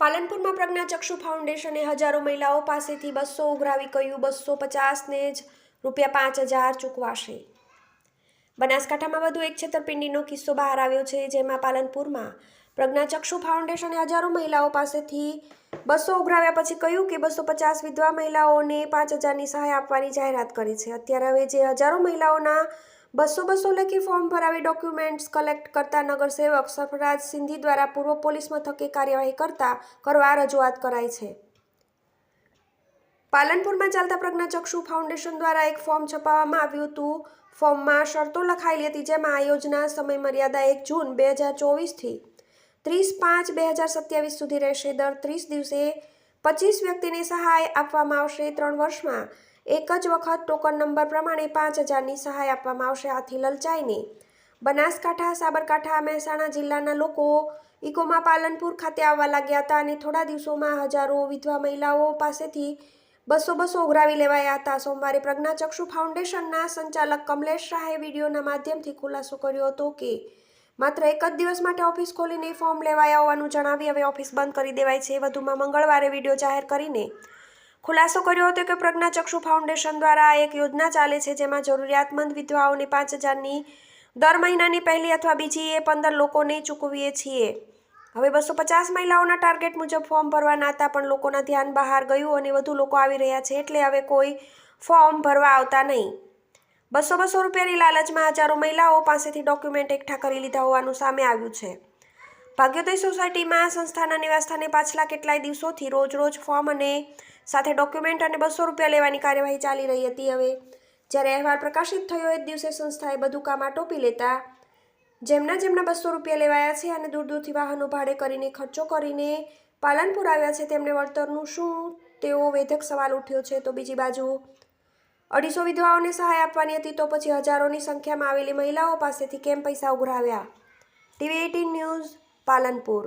પાલનપુરમાં પ્રજ્ઞાચક્ષુ ફાઉન્ડેશને હજારો મહિલાઓ પાસેથી બસો ઉઘરાવી કહ્યું, બસો પચાસને જ રૂપિયા પાંચ હજાર ચૂકવાશે. બનાસકાંઠામાં વધુ એક છેતરપિંડીનો કિસ્સો બહાર આવ્યો છે, જેમાં પાલનપુરમાં પ્રજ્ઞાચક્ષુ ફાઉન્ડેશને હજારો મહિલાઓ પાસેથી બસો ઉઘરાવ્યા પછી કહ્યું કે બસો પચાસ વિધવા મહિલાઓને પાંચ હજારની સહાય આપવાની જાહેરાત કરી છે. અત્યારે હવે જે હજારો મહિલાઓના બસો બસો લેખી ફોર્મ ભરાવી ડોક્યુમેન્ટ્સ કલેક્ટ કરતા નગરસેવક સરફરાજ સિંધી દ્વારા પૂર્વ પોલીસ મથકે કાર્યવાહી કરતા કરવા રજૂઆત કરાઈ છે. પાલનપુરમાં ચાલતા પ્રજ્ઞાચક્ષુ ફાઉન્ડેશન દ્વારા એક ફોર્મ છપાવવામાં આવ્યું હતું. ફોર્મમાં શરતો લખાયેલી હતી, જેમાં આ યોજના સમય મર્યાદા એક જૂન બે હજાર ચોવીસથી ત્રીસ પાંચ બે હજાર સત્યાવીસ સુધી રહેશે. દર ત્રીસ દિવસે પચીસ વ્યક્તિને સહાય આપવામાં આવશે. ત્રણ વર્ષમાં એક જ વખત ટોકન નંબર પ્રમાણે પાંચ હજારની સહાય આપવામાં આવશે આથી લલચાઈને. બનાસકાંઠા, સાબરકાંઠા, મહેસાણા જિલ્લાના લોકો ઇકોમાં પાલનપુર ખાતે આવવા લાગ્યા હતા અને થોડા દિવસોમાં હજારો વિધવા મહિલાઓ પાસેથી બસો બસો ઉઘરાવી લેવાયા હતા. સોમવારે પ્રજ્ઞાચક્ષુ ફાઉન્ડેશનના સંચાલક કમલેશ શાહે વિડીયોના માધ્યમથી ખુલાસો કર્યો હતો કે, માત્ર એક જ દિવસ માટે ઓફિસ ખોલીને ફોર્મ લેવાયા હોવાનું જણાવી હવે ઓફિસ બંધ કરી દેવાય છે. વધુમાં મંગળવારે વીડિયો જાહેર કરીને ખુલાસો કર્યો હતો કે પ્રજ્ઞાચક્ષુ ફાઉન્ડેશન દ્વારા એક યોજના ચાલે છે જેમાં જરૂરિયાતમંદ વિધવાઓને પાંચ હજારની દર મહિનાની પહેલી અથવા બીજી એ પંદર લોકોને ચૂકવીએ છીએ. હવે બસો પચાસ મહિલાઓના ટાર્ગેટ મુજબ ફોર્મ ભરવાના હતા પણ લોકોના ધ્યાન બહાર ગયું અને વધુ લોકો આવી રહ્યા છે એટલે હવે કોઈ ફોર્મ ભરવા આવતા નહીં. બસો બસો રૂપિયાની લાલચમાં હજારો મહિલાઓ પાસેથી ડોક્યુમેન્ટ એકઠા કરી લીધા હોવાનું સામે આવ્યું છે. ભાગ્યોદય સોસાયટીમાં સંસ્થાના નિવાસસ્થાને પાછલા કેટલાય દિવસોથી રોજ રોજ ફોર્મ અને સાથે ડોક્યુમેન્ટ અને બસો રૂપિયા લેવાની કાર્યવાહી ચાલી રહી હતી. હવે જ્યારે અહેવાલ પ્રકાશિત થયો, એ દિવસે સંસ્થાએ બધું કામ આટોપી લેતા જેમના જેમના બસો રૂપિયા લેવાયા છે અને દૂર દૂરથી વાહનો ભાડે કરીને ખર્ચો કરીને પાલનપુર આવ્યા છે તેમને વળતરનું શું તેવો વેધક સવાલ ઉઠ્યો છે. તો બીજી બાજુ, અઢીસો વિધવાઓને સહાય આપવાની હતી તો પછી હજારોની સંખ્યામાં આવેલી મહિલાઓ પાસેથી કેમ પૈસા ઉઘરાવ્યા? TV eighteen news Palanpur.